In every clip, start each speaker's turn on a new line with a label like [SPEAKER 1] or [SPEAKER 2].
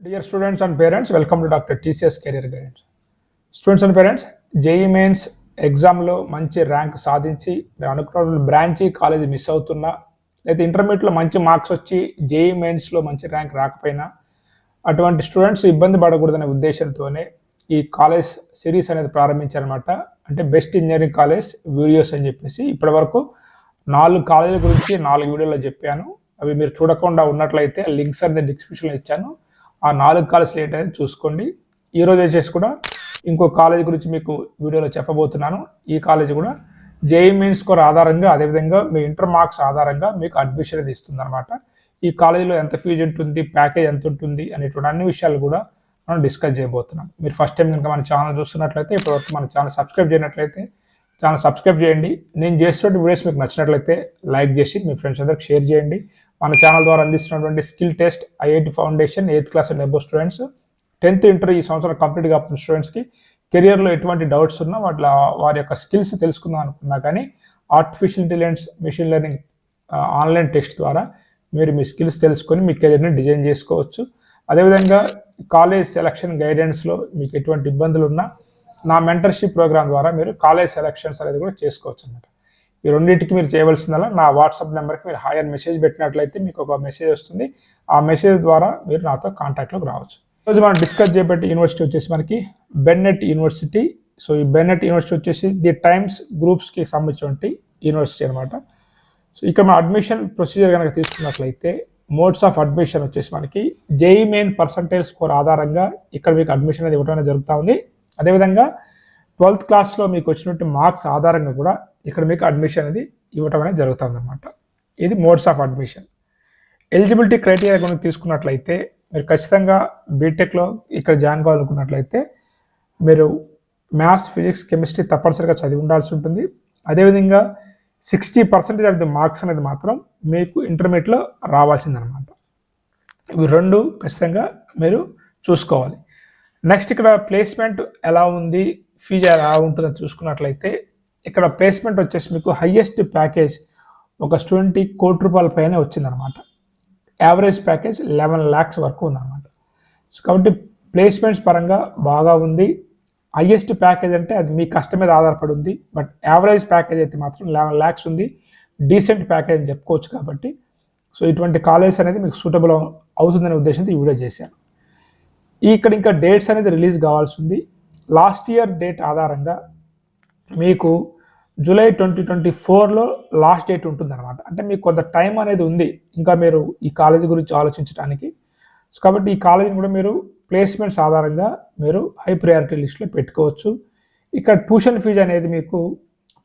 [SPEAKER 1] Dear students and parents welcome to doctor TCS career guide students and parents JEE mains ఎగ్జామ్లో మంచి rank సాధించి మీరు అనుకున్న branch college miss అవుతున్నా లేదా ఇంటర్మీడియట్లో మంచి మార్క్స్ వచ్చి జేఈ మెయిన్స్లో మంచి ర్యాంక్ రాకపోయినా అటువంటి స్టూడెంట్స్ ఇబ్బంది పడకూడదనే ఉద్దేశంతోనే ఈ కాలేజ్ సిరీస్ అనేది ప్రారంభించారనమాట అంటే బెస్ట్ ఇంజనీరింగ్ కాలేజ్ వీడియోస్ అని చెప్పేసి ఇప్పటి వరకు నాలుగు కాలేజీల గురించి నాలుగు వీడియోలో చెప్పాను. అవి మీరు చూడకుండా ఉన్నట్లయితే లింక్స్ అనేది డిస్క్రిప్షన్లో ఇచ్చాను. ఆ నాలుగు కాలేజ్ లేట్ అనేది చూసుకోండి. ఈరోజు వచ్చేసి కూడా ఇంకో కాలేజ్ గురించి మీకు వీడియోలో చెప్పబోతున్నాను. ఈ కాలేజ్ కూడా జేఈ మెయిన్ స్కోర్ ఆధారంగా అదేవిధంగా మీ ఇంటర్ మార్క్స్ ఆధారంగా మీకు అడ్మిషన్ అనేది ఇస్తుంది అనమాట ఈ కాలేజీలో ఎంత ఫీజు ఉంటుంది ప్యాకేజ్ ఎంత ఉంటుంది అనేటువంటి అన్ని విషయాలు కూడా మనం డిస్కస్ చేయబోతున్నాం. మీరు ఫస్ట్ టైం కనుక మన ఛానల్ చూస్తున్నట్లయితే ఇప్పటివరకు మన ఛానల్ సబ్స్క్రైబ్ చేయనట్లయితే ఛానల్ సబ్స్క్రైబ్ చేయండి. నేను చేస్తున్న వీడియోస్ మీకు నచ్చినట్లయితే లైక్ చేసి మీ ఫ్రెండ్స్ అందరికి షేర్ చేయండి. మన ఛానల్ ద్వారా అందిస్తున్నటువంటి skill test IIT foundation eighth class and above students tenth inter ఈ సంవత్సరం కంప్లీట్ కాపుతున్న స్టూడెంట్స్కి కెరియర్లో ఎటువంటి డౌట్స్ ఉన్నా వాటి వారి యొక్క స్కిల్స్ తెలుసుకుందాం అనుకున్నా కానీ artificial intelligence machine learning online test ద్వారా మీరు మీ స్కిల్స్ తెలుసుకొని మీ కెరియర్ని డిజైన్ చేసుకోవచ్చు. అదేవిధంగా కాలేజ్ సెలక్షన్ గైడెన్స్లో మీకు ఎటువంటి ఇబ్బందులు ఉన్నా నా మెంటర్షిప్ ప్రోగ్రామ్ ద్వారా మీరు కాలేజ్ సెలక్షన్స్ అనేది కూడా చేసుకోవచ్చు అనమాట ఈ రెండింటికి మీరు చేయవలసిందల్లా నా వాట్సాప్ నెంబర్కి మీరు హాయర్ మెసేజ్ పెట్టినట్లయితే మీకు ఒక మెసేజ్ వస్తుంది. ఆ మెసేజ్ ద్వారా మీరు నాతో కాంటాక్ట్లోకి రావచ్చు. ఈరోజు మనం డిస్కస్ చేయబట్టి యూనివర్సిటీ వచ్చేసి మనకి బెన్నెట్ యూనివర్సిటీ సో ఈ బెన్నెట్ యూనివర్సిటీ వచ్చేసి ది టైమ్స్ గ్రూప్స్కి సంబంధించినటువంటి యూనివర్సిటీ అనమాట సో ఇక్కడ మన అడ్మిషన్ ప్రొసీజర్ కనుక తీసుకున్నట్లయితే మోడ్స్ ఆఫ్ అడ్మిషన్ వచ్చేసి మనకి జేఈ మెయిన్ పర్సంటేజ్ స్కోర్ ఆధారంగా ఇక్కడ మీకు అడ్మిషన్ అనేది ఇవ్వడం జరుగుతూ ఉంది. అదేవిధంగా ట్వెల్త్ క్లాస్లో మీకు వచ్చినట్టు మార్క్స్ ఆధారంగా కూడా ఇక్కడ మీకు అడ్మిషన్ అనేది ఇవ్వటం అనేది జరుగుతుందన్నమాట. ఇది modes of admission eligibility criteria కనుక తీసుకున్నట్లయితే మీరు ఖచ్చితంగా బీటెక్లో ఇక్కడ జాయిన్ కావాలనుకున్నట్లయితే మీరు మ్యాథ్స్ ఫిజిక్స్ కెమిస్ట్రీ తప్పనిసరిగా చదివి ఉండాల్సి ఉంటుంది. అదేవిధంగా sixty percentage of the marks అనేది మాత్రం మీకు ఇంటర్మీడియట్లో రావాల్సిందనమాట ఇవి రెండు ఖచ్చితంగా మీరు చూసుకోవాలి. నెక్స్ట్ ఇక్కడ ప్లేస్మెంట్ ఎలా ఉంది ఫీజు ఎలా ఉంటుందని చూసుకున్నట్లయితే ఇక్కడ ప్లేస్మెంట్ వచ్చేసి మీకు హయ్యెస్ట్ ప్యాకేజ్ ఒక స్టూడెంట్కి కోటి రూపాయల పైన వచ్చిందనమాట. యావరేజ్ ప్యాకేజ్ లెవెన్ ల్యాక్స్ వరకు ఉందన్నమాట సో కాబట్టి ప్లేస్మెంట్స్ పరంగా బాగా ఉంది. హయ్యెస్ట్ ప్యాకేజ్ అంటే అది మీ కష్టం మీద ఆధారపడి ఉంది. బట్ యావరేజ్ ప్యాకేజ్ అయితే మాత్రం లెవెన్ ల్యాక్స్ ఉంది. డీసెంట్ ప్యాకేజ్ అని చెప్పుకోవచ్చు కాబట్టి. సో ఇటువంటి కాలేజ్ అనేది మీకు సూటబుల్ అవుతుందనే ఉద్దేశంతో ఈ వీడియో చేశాను. ఇక్కడ ఇంకా డేట్స్ అనేది రిలీజ్ కావాల్సి ఉంది లాస్ట్ ఇయర్ డేట్ ఆధారంగా మీకు జూలై ట్వంటీ ట్వంటీ ఫోర్లో లాస్ట్ డేట్ ఉంటుందన్నమాట. అంటే మీకు కొంత టైం అనేది ఉంది ఇంకా మీరు ఈ కాలేజీ గురించి ఆలోచించడానికి. సో కాబట్టి ఈ కాలేజీని కూడా మీరు ప్లేస్మెంట్స్ ఆధారంగా మీరు హై ప్రయారిటీ లిస్ట్లో పెట్టుకోవచ్చు. ఇక్కడ ట్యూషన్ ఫీజు అనేది మీకు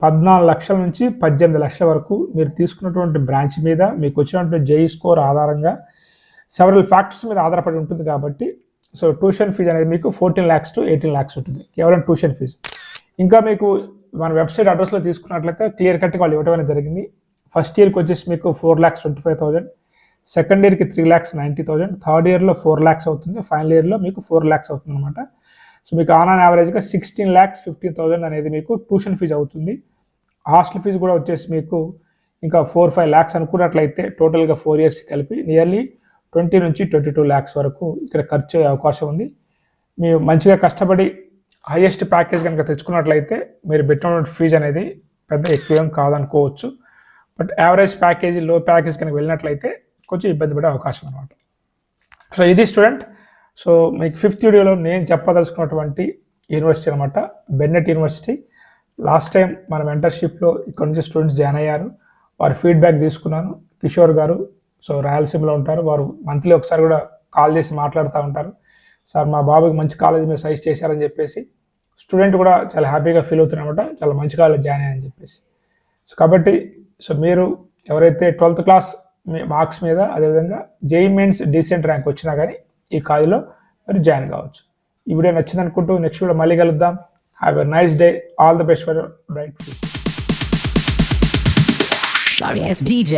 [SPEAKER 1] పద్నాలుగు లక్షల నుంచి పద్దెనిమిది లక్షల వరకు మీరు తీసుకున్నటువంటి బ్రాంచ్ మీద మీకు వచ్చినటువంటి జై స్కోర్ ఆధారంగా సెవరల్ ఫ్యాక్టర్స్ మీద ఆధారపడి ఉంటుంది కాబట్టి సో ట్యూషన్ ఫీజు అనేది మీకు fourteen lakhs to eighteen lakhs ఉంటుంది. కేవలం ట్యూషన్ ఫీజు ఇంకా మీకు మన వెబ్సైట్ అడ్రస్లో తీసుకున్నట్లయితే క్లియర్ కట్గా వాళ్ళు ఇవ్వడం అనేది జరిగింది. ఫస్ట్ ఇయర్కి వచ్చేసి మీకు four lakhs twenty five thousand second ఇయర్కి three lakhs ninety thousand third ఇయర్లో ఫోర్ ల్యాక్స్ అవుతుంది. ఫైనల్ ఇయర్లో మీకు ఫోర్ ల్యాక్స్ అవుతుంది అనమాట సో మీకు ఆన్ ఆన్ యావరేజ్గా సిక్స్టీన్ ల్యాక్స్ ఫిఫ్టీన్ థౌసండ్ అనేది మీకు ట్యూషన్ ఫీజు అవుతుంది. హాస్టల్ ఫీజు కూడా వచ్చేసి మీకు ఇంకా ఫోర్ ఫైవ్ ల్యాక్స్ అనుకున్నట్లయితే టోటల్గా ఫోర్ ఇయర్స్ కలిపి నియర్లీ ట్వంటీ నుంచి ట్వంటీ టూ ల్యాక్స్ వరకు ఇక్కడ ఖర్చు అయ్యే అవకాశం ఉంది. మీరు మంచిగా కష్టపడి హైయెస్ట్ ప్యాకేజ్ కనుక తెచ్చుకున్నట్లయితే మీరు పెట్టినటువంటి ఫీజు అనేది పెద్ద ఎక్కువ కాదనుకోవచ్చు. బట్ యావరేజ్ ప్యాకేజీ లో ప్యాకేజ్ కనుక వెళ్ళినట్లయితే కొంచెం ఇబ్బంది పడే అవకాశం అనమాట సో ఇది స్టూడెంట్ సో మీకు ఫిఫ్త్ వీడియోలో నేను చెప్పదలుచుకున్నటువంటి యూనివర్సిటీ అనమాట బెన్నెట్ యూనివర్సిటీ లాస్ట్ టైం మన మెంటర్షిప్లో ఇక్కడ నుంచి స్టూడెంట్స్ జాయిన్ అయ్యారు. వారి ఫీడ్బ్యాక్ తీసుకున్నాను. కిషోర్ గారు సో రాయలసీమలో ఉంటారు. వారు మంత్లీ ఒకసారి కూడా కాల్ చేసి మాట్లాడుతూ ఉంటారు. సార్ మా బాబుకి మంచి కాలేజ్ మీరు సజెస్ట్ చేశారని చెప్పేసి స్టూడెంట్ కూడా చాలా హ్యాపీగా ఫీల్ అవుతున్నమాట చాలా మంచి కాలేజ్ జాయిన్ అయ్యని చెప్పేసి. సో కాబట్టి సో మీరు ఎవరైతే ట్వెల్త్ క్లాస్ మార్క్స్ మీద అదేవిధంగా జేఈ మెయిన్స్ డీసెంట్ ర్యాంక్ వచ్చినా కానీ ఈ కాలేజ్లో మీరు జాయిన్ కావచ్చు. ఈ వీడియో నచ్చింది అనుకుంటూ నెక్స్ట్ వీడియో మళ్ళీ కలుద్దాం. Have a nice day all the best for bright
[SPEAKER 2] Sorry, it's DJ.